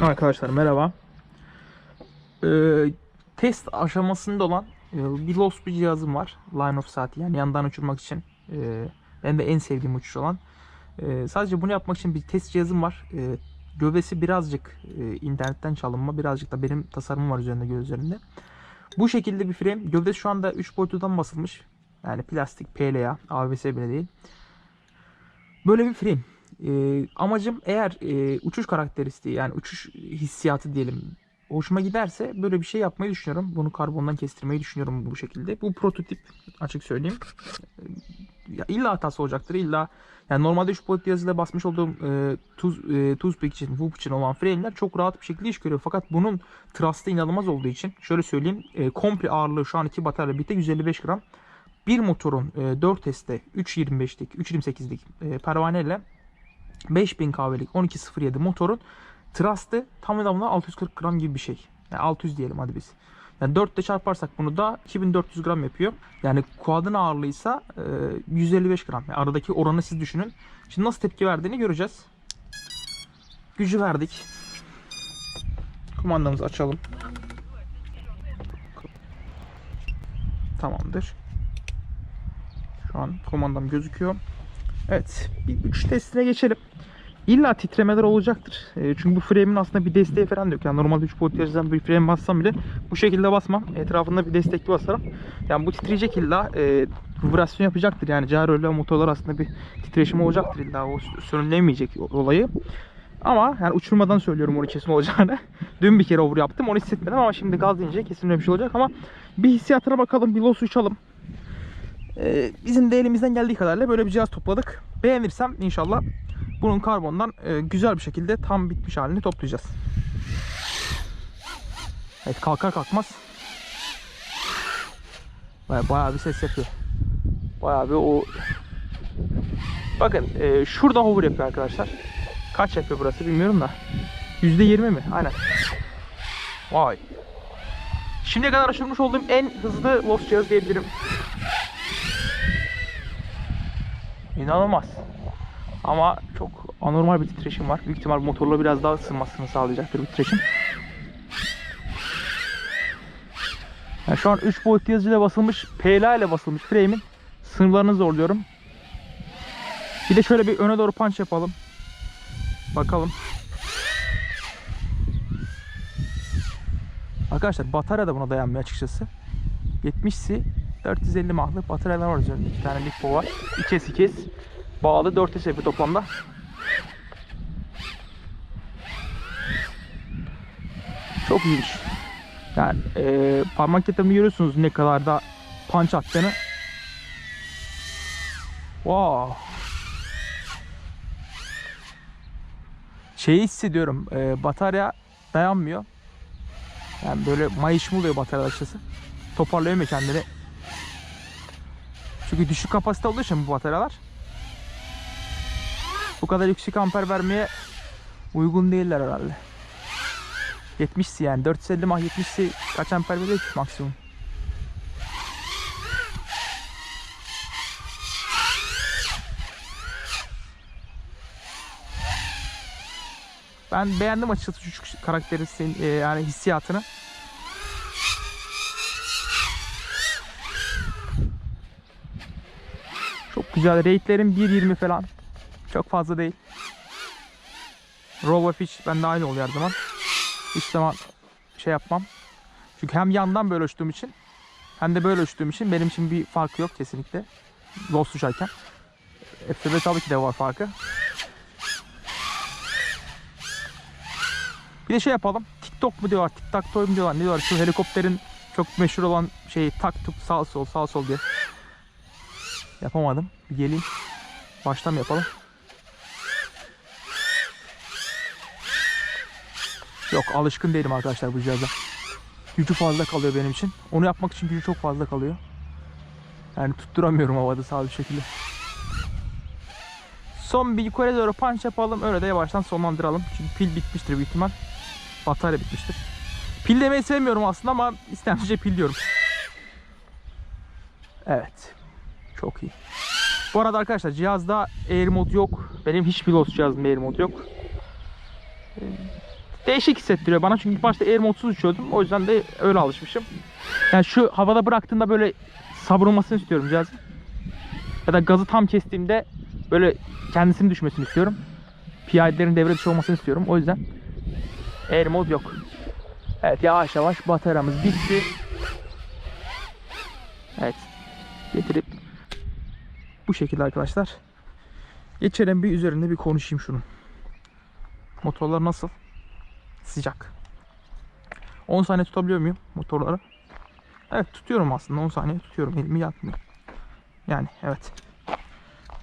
Arkadaşlar merhaba. Ee, test aşamasında olan e, bir bir cihazım var. Line of sight yani yandan uçurmak için. Ee, benim de en sevdiğim uçuş olan. Ee, sadece bunu yapmak için bir test cihazım var. Ee, gövdesi birazcık e, internetten çalınma. Birazcık da benim tasarımım var üzerinde göz üzerinde. Bu şekilde bir frame. Gövdesi şu anda 3 boyutludan basılmış. Yani plastik, PLA, ABS bile değil. Böyle bir frame. Ee, amacım eğer e, uçuş karakteristiği yani uçuş hissiyatı diyelim hoşuma giderse böyle bir şey yapmayı düşünüyorum. Bunu karbondan kestirmeyi düşünüyorum bu şekilde. Bu prototip açık söyleyeyim. Ee, Ya illa hatası olacaktır. illa yani normalde 3 boyutlu yazıyla basmış olduğum e, tuz e, tuzpick için, whoop için olan frame'ler çok rahat bir şekilde iş görüyor. Fakat bunun thrust'ı inanılmaz olduğu için şöyle söyleyeyim. E, komple ağırlığı şu an iki batarya birlikte 155 gram. Bir motorun e, 4S'te 3.25'lik, 3.28'lik e, pervaneyle 5000 kahvelik 1207 motorun thrust'ı tam tamına 640 gram gibi bir şey. Yani 600 diyelim hadi biz. Yani 4 ile çarparsak bunu da 2400 gram yapıyor. Yani quad'ın ağırlığıysa e, 155 gram. Yani aradaki oranı siz düşünün. Şimdi nasıl tepki verdiğini göreceğiz. Gücü verdik. Kumandamızı açalım. Tamamdır. Şu an kumandam gözüküyor. Evet. Bir uç testine geçelim. İlla titremeler olacaktır. E, çünkü bu frame'in aslında bir desteği falan yok. Yani normalde 3 boyut yazıdan bir frame bassam bile bu şekilde basmam. Etrafında bir destekli basarım. Yani bu titreyecek illa e, vibrasyon yapacaktır. Yani ile motorlar aslında bir titreşim olacaktır illa. O sönümlemeyecek olayı. Ama yani uçurmadan söylüyorum onu kesin olacağını. Dün bir kere over yaptım onu hissetmedim ama şimdi gaz deyince kesin öyle bir şey olacak ama bir hissiyatına bakalım bir los uçalım. Ee, bizim de elimizden geldiği kadarıyla böyle bir cihaz topladık. Beğenirsem inşallah bunun karbondan e, güzel bir şekilde tam bitmiş halini toplayacağız. Evet kalkar kalkmaz. Baya, bayağı bir ses yapıyor. Bayağı bir o... Bakın e, şurada hover yapıyor arkadaşlar. Kaç yapıyor burası bilmiyorum da. %20 mi? Aynen. Vay. Şimdiye kadar aşırmış olduğum en hızlı Lost cihaz diyebilirim. İnanılmaz. Ama çok anormal bir titreşim var. Büyük ihtimal motorla biraz daha ısınmasını sağlayacaktır bir titreşim. Yani şu an 3 boyutlu yazıcıyla basılmış, PLA ile basılmış frame'in sınırlarını zorluyorum. Bir de şöyle bir öne doğru punch yapalım. Bakalım. Arkadaşlar batarya da buna dayanmıyor açıkçası. 70'si 450 mahlı bataryalar var üzerinde. 2 tane lipo var. 2 2 bağlı 4 yapıyor toplamda. Çok iyiymiş. Yani e, parmak yatırımı görüyorsunuz ne kadar da punch attığını. Wow. Şeyi hissediyorum. E, batarya dayanmıyor. Yani böyle mayışma oluyor batarya açıkçası. Toparlayamıyor kendini. Çünkü düşük kapasite olduğu için bu bataryalar bu kadar yüksek amper vermeye uygun değiller herhalde. 70'si yani 450 mah 70'si kaç amper veriyor ki maksimum? Ben beğendim açıkçası şu karakterin e, yani hissiyatını. Güzel. Rate'lerim 1.20 falan. Çok fazla değil. Roll Fish bende aynı oluyor her zaman. Hiç zaman şey yapmam. Çünkü hem yandan böyle uçtuğum için hem de böyle uçtuğum için benim için bir farkı yok kesinlikle. Lost uçarken. FTB tabii ki de var farkı. Bir de şey yapalım. TikTok mu diyorlar, TikTok toy mu diyorlar, ne diyorlar? Şu helikopterin çok meşhur olan şey tak tuk sağ sol sağ sol diye. Yapamadım. Bir geleyim. Baştan yapalım? Yok alışkın değilim arkadaşlar bu cihaza. Gücü fazla kalıyor benim için. Onu yapmak için gücü çok fazla kalıyor. Yani tutturamıyorum havada sağ bir şekilde. Son bir yukarı doğru punch yapalım. Öyle de yavaştan sonlandıralım. Çünkü pil bitmiştir büyük ihtimal. Batarya bitmiştir. Pil demeyi sevmiyorum aslında ama istemsizce pil diyorum. Evet. Çok iyi. Bu arada arkadaşlar cihazda Air mod yok. Benim hiç pilot cihazımda Air mod yok. Ee, değişik hissettiriyor bana. Çünkü ilk başta Air modsuz uçuyordum. O yüzden de öyle alışmışım. Yani şu havada bıraktığında böyle savrulmasını istiyorum cihazın. Ya da gazı tam kestiğimde böyle kendisini düşmesini istiyorum. PID'lerin devre dışı olmasını istiyorum. O yüzden Air mod yok. Evet yavaş yavaş bataryamız bitti. Evet. Getirip bu şekilde arkadaşlar. Geçelim bir üzerinde bir konuşayım şunun. Motorlar nasıl? Sıcak. 10 saniye tutabiliyor muyum motorları? Evet tutuyorum aslında 10 saniye tutuyorum elimi yakmıyor. Yani evet.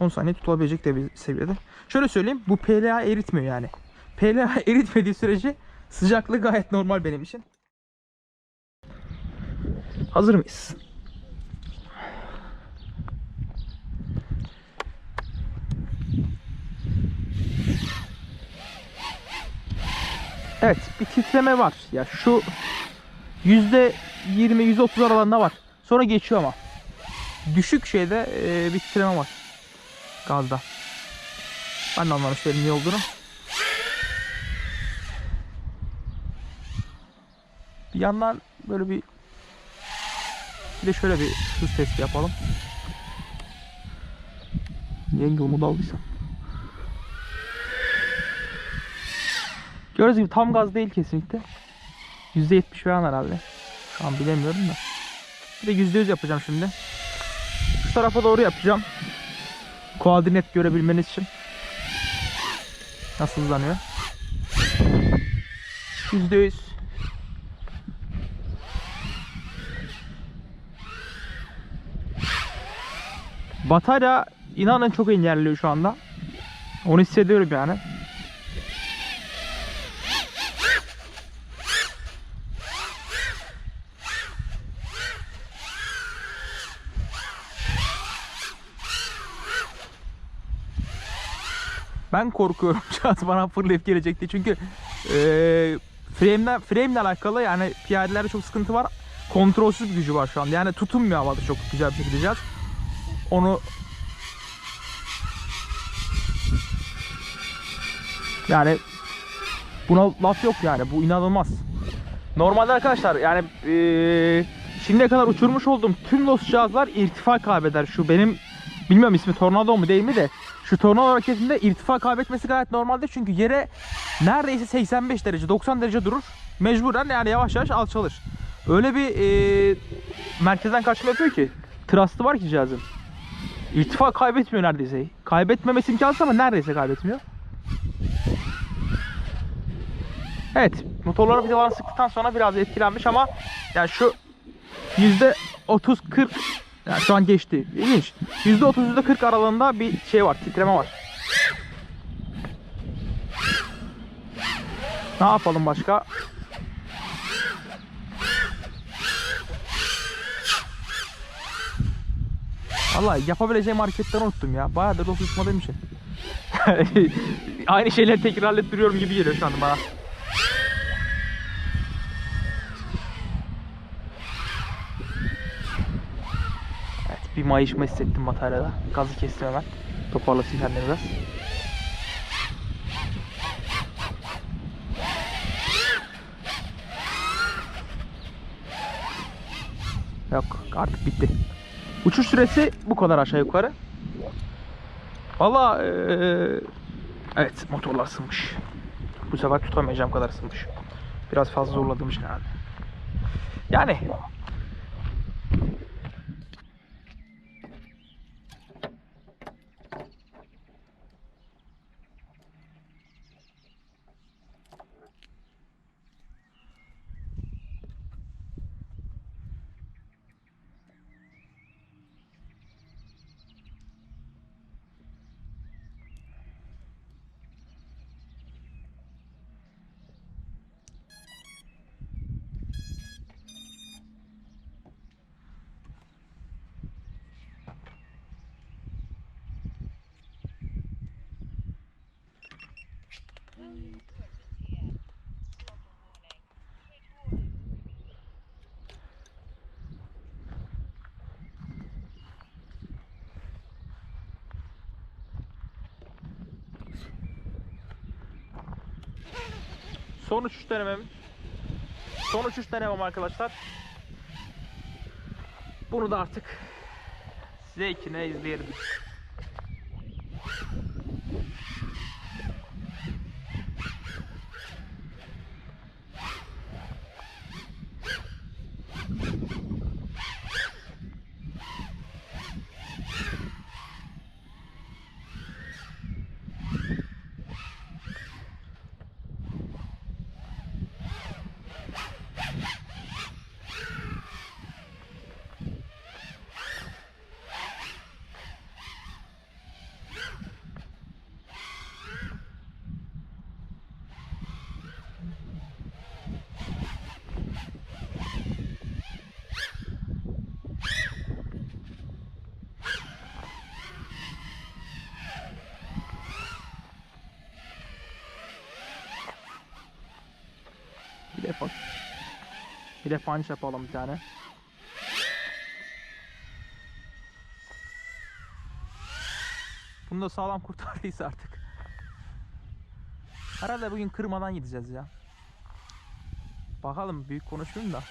10 saniye tutulabilecek de bir seviyede. Şöyle söyleyeyim bu PLA eritmiyor yani. PLA eritmediği sürece sıcaklığı gayet normal benim için. Hazır mıyız? Evet bir titreme var. Ya şu yüzde 20-130 aralığında var. Sonra geçiyor ama. Düşük şeyde e, bir titreme var. Gazda. Ben de anlamış değilim ne olduğunu. Bir yandan böyle bir bir de şöyle bir hız testi yapalım. Yenge onu da Gördüğünüz gibi tam gaz değil kesinlikle. %70 falan herhalde. Şu an bilemiyorum da. Bir de %100 yapacağım şimdi. Şu tarafa doğru yapacağım. Koordinat görebilmeniz için. Nasıl hızlanıyor? %100. Batarya inanın çok engelliyor şu anda. Onu hissediyorum yani. Ben korkuyorum cihaz bana fırlayıp gelecekti. Çünkü eee frame'le alakalı yani piyadelerde çok sıkıntı var. Kontrolsüz bir gücü var şu anda. Yani tutunmuyor havada çok güzel bir şekilde cihaz. Onu yani buna laf yok yani. Bu inanılmaz. Normalde arkadaşlar yani eee şimdiye kadar uçurmuş olduğum tüm los cihazlar irtifa kaybeder. Şu benim bilmiyorum ismi tornado mu değil mi de şu tornado hareketinde irtifa kaybetmesi gayet normaldir. Çünkü yere neredeyse 85 derece 90 derece durur. Mecburen yani yavaş yavaş alçalır. Öyle bir eee, merkezden kaçma yapıyor ki. Trust'ı var ki cihazın. İrtifa kaybetmiyor neredeyse. Kaybetmemesi imkansız ama neredeyse kaybetmiyor. Evet, motorlara vidalarını sıktıktan sonra biraz etkilenmiş ama yani şu yüzde 30-40 yani şu an geçti. İlginç. Yüzde 30 yüzde 40 aralığında bir şey var, titreme var. Ne yapalım başka? Vallahi yapabileceğim hareketleri unuttum ya. Bayağıdır dost tutmadığım için. Aynı şeyleri tekrarlayıp duruyorum gibi geliyor şu an bana. Evet bir mayışma hissettim bataryada. Gazı kestim hemen. Toparlasın kendini biraz. Yok artık bitti. Uçuş süresi bu kadar aşağı yukarı. Valla eee, evet motorlar ısınmış. Bu sefer tutamayacağım kadar ısınmış. Biraz fazla zorladığım için herhalde. Yani Son uçuş denemem. Son uçuş denemem arkadaşlar. Bunu da artık size ikine izleyelim. De punch yapalım bir tane. Bunu da sağlam kurtardıysa artık. Herhalde bugün kırmadan gideceğiz ya. Bakalım büyük konuşmayayım da.